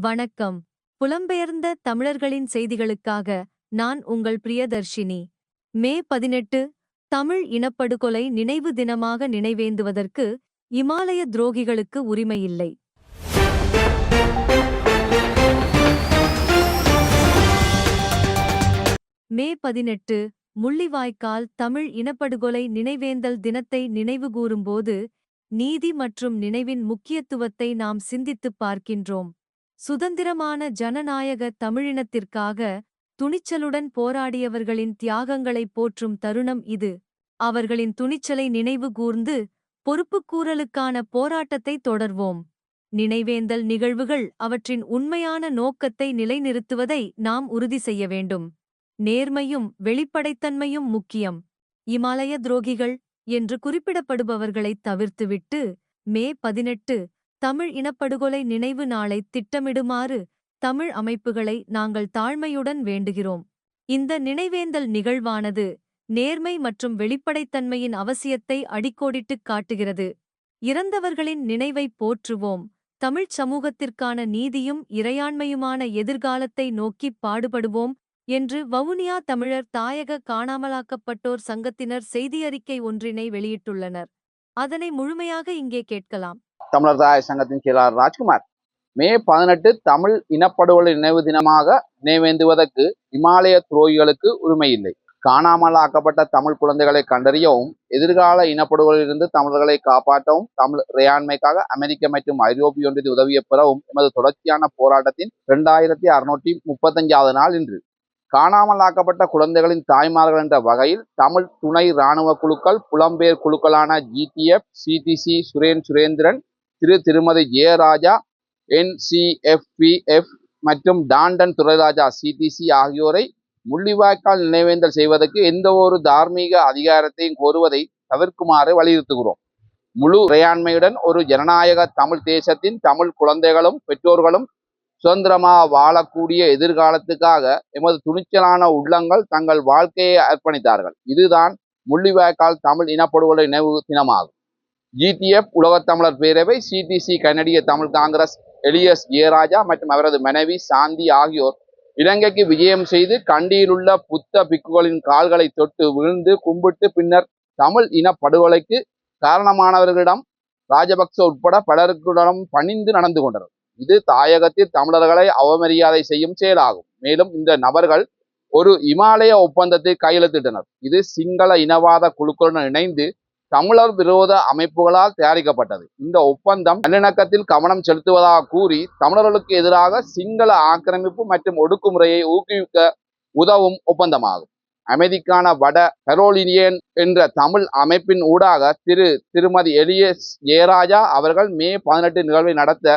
வணக்கம். புலம்பெயர்ந்த தமிழர்களின் செய்திகளுக்காக நான் உங்கள் பிரியதர்ஷினி. மே பதினெட்டு தமிழ் இனப்படுகொலை நினைவு தினமாக நினைவேந்துவதற்கு இமாலய துரோகிகளுக்கு உரிமையில்லை. மே பதினெட்டு முள்ளிவாய்க்கால் தமிழ் இனப்படுகொலை நினைவேந்தல் தினத்தை நினைவுகூரும்போது நீதி மற்றும் நினைவின் முக்கியத்துவத்தை நாம் சிந்தித்துப் பார்க்கின்றோம். சுதந்திரமான ஜனநாயக தமிழினத்திற்காக துணிச்சலுடன் போராடியவர்களின் தியாகங்களைப் போற்றும் தருணம் இது. அவர்களின் துணிச்சலை நினைவு கூர்ந்து பொறுப்புக்கூறலுக்கான போராட்டத்தை தொடர்வோம். நினைவேந்தல் நிகழ்வுகள் அவற்றின் உண்மையான நோக்கத்தை நிலைநிறுத்துவதை நாம் உறுதி செய்ய வேண்டும். நேர்மையும் வெளிப்படைத்தன்மையும் முக்கியம். இமாலய துரோகிகள் என்று குறிப்பிடப்படுபவர்களைத் தவிர்த்துவிட்டு மே பதினெட்டு தமிழ் இனப்படுகொலை நினைவு நாளை திட்டமிடுமாறு தமிழ் அமைப்புகளை நாங்கள் தாழ்மையுடன் வேண்டுகிறோம். இந்த நினைவேந்தல் நிகழ்வானது நேர்மை மற்றும் வெளிப்படைத்தன்மையின் அவசியத்தை அடிக்கோடிட்டுக் காட்டுகிறது. இறந்தவர்களின் நினைவைப் போற்றுவோம். தமிழ்ச் சமூகத்திற்கான நீதியும் இறையாண்மையுமான எதிர்காலத்தை நோக்கிப் பாடுபடுவோம் என்று வவுனியா தமிழர் தாயக காணாமலாக்கப்பட்டோர் சங்கத்தினர் செய்தியறிக்கை ஒன்றினை வெளியிட்டுள்ளனர். அதனை முழுமையாக இங்கே கேட்கலாம். தமிழர் தாய சங்கத்தின் செயலாளர் ராஜ்குமார். மே பதினெட்டு தமிழ் இனப்படுகொலை நினைவு தினமாக நினைவேந்துவதற்கு இமாலய துரோகிகளுக்கு உரிமை இல்லை காணாமல் ஆக்கப்பட்ட தமிழ் குழந்தைகளை கண்டறியவும் எதிர்கால இனப்படுகொலையிலிருந்து தமிழர்களை காப்பாற்றவும் தமிழ் இறையாண்மைக்காக அமெரிக்க மற்றும் ஐரோப்பிய ஒன்றியத்தில் உதவிய பெறவும் எமது தொடர்ச்சியான போராட்டத்தின் இரண்டாயிரத்தி அறுநூற்றி முப்பத்தஞ்சாவது நாள் இன்று. காணாமல் ஆக்கப்பட்ட குழந்தைகளின் தாய்மார்கள் என்ற வகையில் தமிழ் துணை இராணுவ குழுக்கள் புலம்பெயர் குழுக்களான GTF CTC Suren Surendiran Thiru Thirumathi Jeyaraja NCFPF மற்றும் டாண்டன் துரைராஜா சிடிசி ஆகியோரை முள்ளிவாய்க்கால் நினைவேந்தல் செய்வதற்கு எந்த ஒரு தார்மீக அதிகாரத்தையும் கோருவதை தவிர்க்குமாறு வலியுறுத்துகிறோம். முழு இறையாண்மையுடன் ஒரு ஜனநாயக தமிழ் தேசத்தின் தமிழ் குழந்தைகளும் பெற்றோர்களும் சுதந்திரமாக வாழக்கூடிய எதிர்காலத்துக்காக எமது துணிச்சலான உள்ளங்கள் தங்கள் வாழ்க்கையை அர்ப்பணித்தார்கள். இதுதான் முள்ளிவாய்க்கால் தமிழ் இனப்படுகொலை நினைவு தினமாகும். ஜிடிஎஃப் உலகத் தமிழர் பேரவை சிடிசி கனடிய தமிழ் காங்கிரஸ் எலியஸ் ஏராஜா மற்றும் அவரது மனைவி சாந்தி ஆகியோர் இலங்கைக்கு விஜயம் செய்து கண்டியிலுள்ள புத்த பிக்குகளின் கால்களை தொட்டு விழுந்து கும்பிட்டு பின்னர் தமிழ் இன படுகொலைக்கு காரணமானவர்களிடம் ராஜபக்ச உட்பட பலருக்குடன் பணிந்து நடந்து கொண்டனர். இது தாயகத்தில் தமிழர்களை அவமரியாதை செய்யும் செயலாகும். மேலும் இந்த நபர்கள் ஒரு இமாலய ஒப்பந்தத்தை கையெழுத்திட்டனர். இது சிங்கள இனவாத குழுக்களுடன் இணைந்து தமிழர் விரோத அமைப்புகளால் தயாரிக்கப்பட்டது. இந்த ஒப்பந்தம் நல்லிணக்கத்தில் கவனம் செலுத்துவதாக கூறி தமிழர்களுக்கு எதிராக சிங்கள ஆக்கிரமிப்பு மற்றும் ஒடுக்குமுறையை ஊக்குவிக்க உதவும் ஒப்பந்தமாகும். அமைதிக்கான வட கரோலினியன் என்ற தமிழ் அமைப்பின் ஊடாக திரு திருமதி எலியஸ் ஜெயராஜா அவர்கள் மே பதினெட்டு நிகழ்வை நடத்த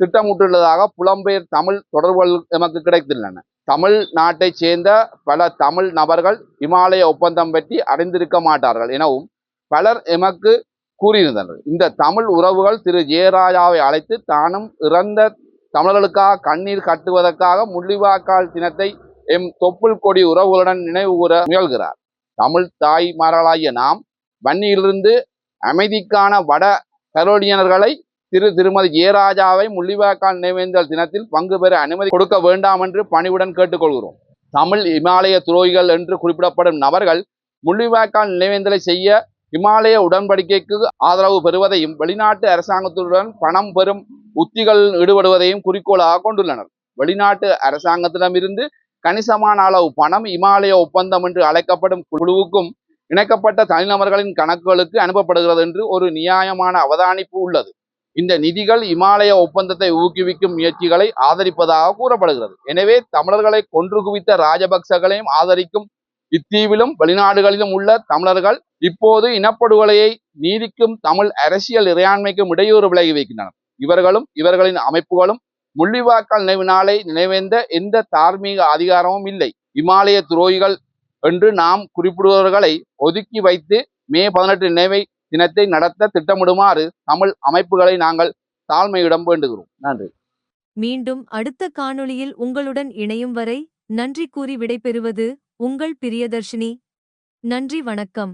திட்டமிட்டுள்ளதாக புலம்பெயர் தமிழ் தொடர்புகள் எமக்கு கிடைத்துள்ளன. தமிழ் நாட்டைச் சேர்ந்த பல தமிழ் நபர்கள் இமாலய ஒப்பந்தம் பற்றி அறிந்திருக்க மாட்டார்கள். எனவும் பலர் எமக்கு கூறியிருந்தனர். இந்த தமிழ் உறவுகள் திரு ஜெயராஜாவை அழைத்து தானும் இறந்த தமிழர்களுக்காக கண்ணீர் கட்டுவதற்காக முள்ளிவாக்கால் தினத்தை எம் தொப்புள் கொடி உறவுகளுடன் நினைவு கூற முயல்கிறார். தமிழ் தாய்மார்களாகிய நாம் வன்னியிலிருந்து அமைதிக்கான வட கரோலியனர்களை திரு திருமதி ஜெயராஜாவை முள்ளிவாய்க்கால் நினைவேந்தல் தினத்தில் பங்கு பெற அனுமதி கொடுக்க வேண்டாம் என்று பணிவுடன் கேட்டுக்கொள்கிறோம். தமிழ் இமாலய துரோகிகள் என்று குறிப்பிடப்படும் நபர்கள் முள்ளிவாய்க்கால் நினைவேந்தலை செய்ய இமாலய உடன்படிக்கைக்கு ஆதரவு பெறுவதையும் வெளிநாட்டு அரசாங்கத்துடன் பணம் பெறும் உத்திகள் ஈடுபடுவதையும் குறிக்கோளாக கொண்டுள்ளனர். வெளிநாட்டு அரசாங்கத்திடமிருந்து கணிசமான அளவு பணம் இமாலய ஒப்பந்தம் என்று அழைக்கப்படும் குழுவுக்கும் இணைக்கப்பட்ட தனிநபர்களின் கணக்குகளுக்கு அனுப்பப்படுகிறது என்று ஒரு நியாயமான அவதானிப்பு உள்ளது. இந்த நிதிகள் இமாலய ஒப்பந்தத்தை ஊக்குவிக்கும் முயற்சிகளை ஆதரிப்பதாக கூறப்படுகிறது. எனவே தமிழர்களை கொன்று குவித்த ராஜபக்சகளையும் ஆதரிக்கும் இத்தீவிலும் வெளிநாடுகளிலும் உள்ள தமிழர்கள் இப்போது இனப்படுகொலையை நீதிக்கும் தமிழ் அரசியல் இறையாண்மைக்கும் இடையூறு விலகி வைக்கின்றனர். இவர்களும் இவர்களின் அமைப்புகளும் முள்ளிவாக்கால் நினைவு நாளை நினைவேந்த எந்த தார்மீக அதிகாரமும் இல்லை. இமாலய துரோகிகள் என்று நாம் குறிப்பிடுபவர்களை ஒதுக்கி வைத்து மே பதினெட்டு நினைவை தினத்தை நடத்த திட்டமிடுமாறு தமிழ் அமைப்புகளை நாங்கள் தாழ்மையிடம் வேண்டுகிறோம். நன்றி. மீண்டும் அடுத்த காணொளியில் உங்களுடன் இணையும் வரை நன்றி கூறி விடைபெறுவது உங்கள் பிரியதர்ஷினி நன்றி வணக்கம்.